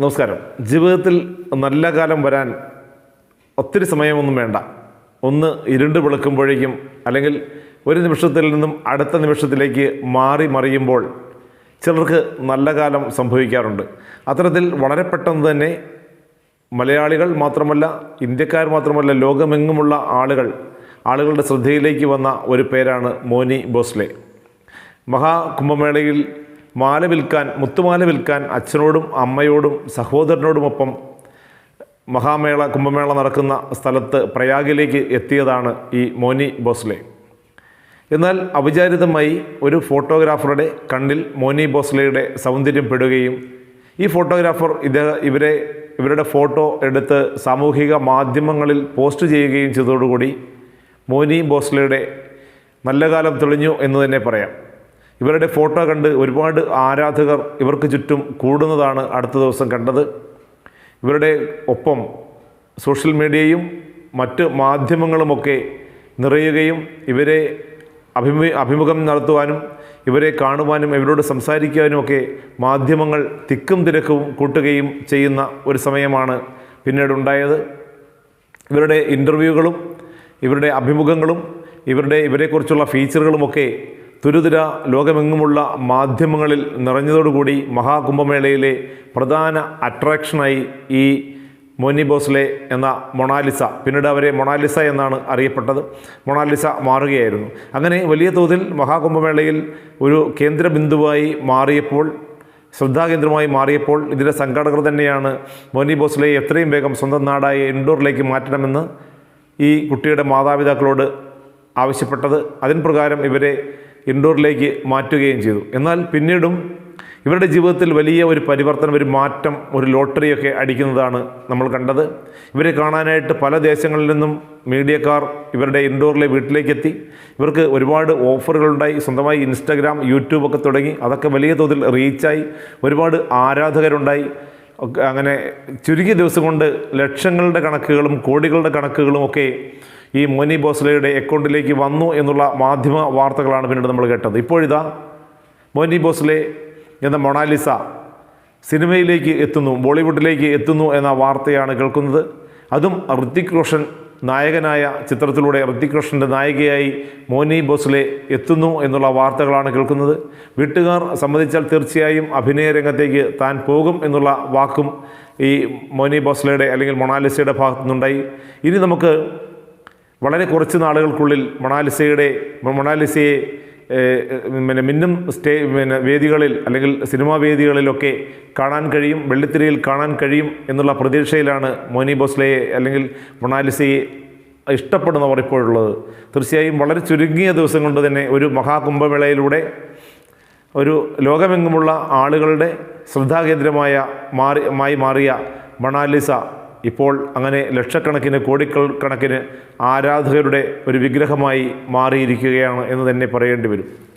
നമസ്കാരം. ജീവിതത്തിൽ നല്ല കാലം വരാൻ ഒത്തിരി സമയമൊന്നും വേണ്ട. ഒന്ന് ഇരുണ്ട് വെളുക്കുമ്പോഴേക്കും അല്ലെങ്കിൽ ഒരു നിമിഷത്തിൽ നിന്നും അടുത്ത നിമിഷത്തിലേക്ക് മാറി മറിയുമ്പോൾ ചിലർക്ക് നല്ല കാലം സംഭവിക്കാറുണ്ട്. അത്തരത്തിൽ വളരെ പെട്ടെന്ന് തന്നെ മലയാളികൾ മാത്രമല്ല ഇന്ത്യക്കാർ മാത്രമല്ല ലോകമെങ്ങുമുള്ള ആളുകൾ ആളുകളുടെ ശ്രദ്ധയിലേക്ക് വന്ന ഒരു പേരാണ് മോനി ബോസ്ലെ മഹാകുംഭമേളയിൽ മാല വിൽക്കാൻ മുത്തുമാല വിൽക്കാൻ അച്ഛനോടും അമ്മയോടും സഹോദരനോടുമൊപ്പം മഹാമേള കുംഭമേള നടക്കുന്ന സ്ഥലത്ത് പ്രയാഗിലേക്ക് എത്തിയതാണ് ഈ മോനി ബോസ്ലെ എന്നാൽ അവിചാരിതമായി ഒരു ഫോട്ടോഗ്രാഫറുടെ കണ്ണിൽ മോനി ബോസ്ലെയുടെ സൗന്ദര്യം പെടുകയും ഈ ഫോട്ടോഗ്രാഫർ ഇത് ഇവരെ ഇവരുടെ ഫോട്ടോ എടുത്ത് സാമൂഹിക മാധ്യമങ്ങളിൽ പോസ്റ്റ് ചെയ്യുകയും ചെയ്തതോടുകൂടി മോനി ബോസ്ലെയുടെ നല്ല കാലം തെളിഞ്ഞു എന്ന് തന്നെ പറയാം. ഇവരുടെ ഫോട്ടോ കണ്ട് ഒരുപാട് ആരാധകർ ഇവർക്ക് ചുറ്റും കൂടുന്നതാണ് അടുത്ത ദിവസം കണ്ടത്. ഇവരുടെ ഒപ്പം സോഷ്യൽ മീഡിയയും മറ്റ് മാധ്യമങ്ങളുമൊക്കെ നിറയുകയും ഇവരെ അഭിമു അഭിമുഖം നടത്തുവാനും ഇവരെ കാണുവാനും ഇവരോട് സംസാരിക്കുവാനുമൊക്കെ മാധ്യമങ്ങൾ തിക്കും തിരക്കും കൂട്ടുകയും ചെയ്യുന്ന ഒരു സമയമാണ് പിന്നീടുണ്ടായത് ഇവരുടെ ഇന്റർവ്യൂകളും ഇവരുടെ അഭിമുഖങ്ങളും ഇവരുടെ ഇവരെക്കുറിച്ചുള്ള ഫീച്ചറുകളുമൊക്കെ തുരുതുര ലോകമെങ്ങുമുള്ള മാധ്യമങ്ങളിൽ നിറഞ്ഞതോടുകൂടി മഹാകുംഭമേളയിലെ പ്രധാന അട്രാക്ഷനായി ഈ മോനി ബോസ്ലെ എന്ന മൊണാലിസ. പിന്നീട് അവരെ മൊണാലിസ എന്നാണ് അറിയപ്പെട്ടത്. മൊണാലിസ മാറുകയായിരുന്നു. അങ്ങനെ വലിയ തോതിൽ മഹാകുംഭമേളയിൽ ഒരു കേന്ദ്ര ബിന്ദുവായി മാറിയപ്പോൾ ശ്രദ്ധാകേന്ദ്രമായി മാറിയപ്പോൾ ഇതിന്റെ സംഘാടകർ തന്നെയാണ് മോനി ബോസ്ലെ എത്രയും വേഗം സ്വന്തം നാടായ ഇൻഡോറിലേക്ക് മാറ്റണമെന്ന് ഈ കുട്ടിയുടെ മാതാപിതാക്കളോട് ആവശ്യപ്പെട്ടത്. അതിൻ പ്രകാരം ഇവരെ ഇൻഡോറിലേക്ക് മാറ്റുകയും ചെയ്തു. എന്നാൽ പിന്നീടും ഇവരുടെ ജീവിതത്തിൽ വലിയ ഒരു പരിവർത്തനം ഒരു മാറ്റം ഒരു ലോട്ടറിയൊക്കെ അടിക്കുന്നതാണ് നമ്മൾ കണ്ടത്. ഇവരെ കാണാനായിട്ട് പല ദേശങ്ങളിൽ നിന്നും മീഡിയക്കാർ ഇവരുടെ ഇൻഡോറിലെ വീട്ടിലേക്ക് എത്തി ഇവർക്ക് ഒരുപാട് ഓഫറുകളുണ്ടായി. സ്വന്തമായി ഇൻസ്റ്റാഗ്രാം യൂട്യൂബ് ഒക്കെ തുടങ്ങി. അതൊക്കെ വലിയ തോതിൽ റീച്ചായി. ഒരുപാട് ആരാധകരുണ്ടായി. അങ്ങനെ ചുരുങ്ങിയ ദിവസം കൊണ്ട് ലക്ഷങ്ങളുടെ കണക്കുകളും കോടികളുടെ കണക്കുകളും ഒക്കെ ഈ മോനി ബോസ്ലയുടെ അക്കൗണ്ടിലേക്ക് വന്നു എന്നുള്ള മാധ്യമ വാർത്തകളാണ് പിന്നീട് നമ്മൾ കേട്ടത്. ഇപ്പോഴിതാ മോനി ബോസ്ലെ എന്ന മൊണാലിസ സിനിമയിലേക്ക് എത്തുന്നു ബോളിവുഡിലേക്ക് എത്തുന്നു എന്ന വാർത്തയാണ് കേൾക്കുന്നത്. അതും ഋത്തിക് റോഷൻ നായകനായ ചിത്രത്തിലൂടെ ഋത്തിക് റോഷന്റെ നായികയായി മോനി ബോസ്ലെ എത്തുന്നു എന്നുള്ള വാർത്തകളാണ് കേൾക്കുന്നത്. വീട്ടുകാർ സംബന്ധിച്ചാൽ തീർച്ചയായും അഭിനയ രംഗത്തേക്ക് താൻ പോകും എന്നുള്ള വാക്കും ഈ മോനി ബോസ്ലയുടെ അല്ലെങ്കിൽ മൊണാലിസയുടെ ഭാഗത്തുനിന്നുണ്ടായി. ഇനി നമുക്ക് വളരെ കുറച്ച് നാളുകൾക്കുള്ളിൽ മൊണാലിസയുടെ മണാലിസയെ പിന്നെ മിന്നും സ്റ്റേ പിന്നെ വേദികളിൽ അല്ലെങ്കിൽ സിനിമാ വേദികളിലൊക്കെ കാണാൻ കഴിയും വെള്ളിത്തിരയിൽ കാണാൻ കഴിയും എന്നുള്ള പ്രതീക്ഷയിലാണ് മോനി ബോസ്ലയെ അല്ലെങ്കിൽ മൊണാലിസയെ ഇഷ്ടപ്പെടുന്നവർ ഇപ്പോഴുള്ളത്. തീർച്ചയായും വളരെ ചുരുങ്ങിയ ദിവസം കൊണ്ട് തന്നെ ഒരു മഹാകുംഭമേളയിലൂടെ ഒരു ലോകമെങ്ങുമുള്ള ആളുകളുടെ ശ്രദ്ധാകേന്ദ്രമായ മാറി മായി മാറിയ മണാലിസ ഇപ്പോൾ അങ്ങനെ ലക്ഷക്കണക്കിന് കോടിക്കൾ കണക്കിന് ആരാധകരുടെ ഒരു വിഗ്രഹമായി മാറിയിരിക്കുകയാണ് എന്ന് തന്നെ പറയേണ്ടി വരും.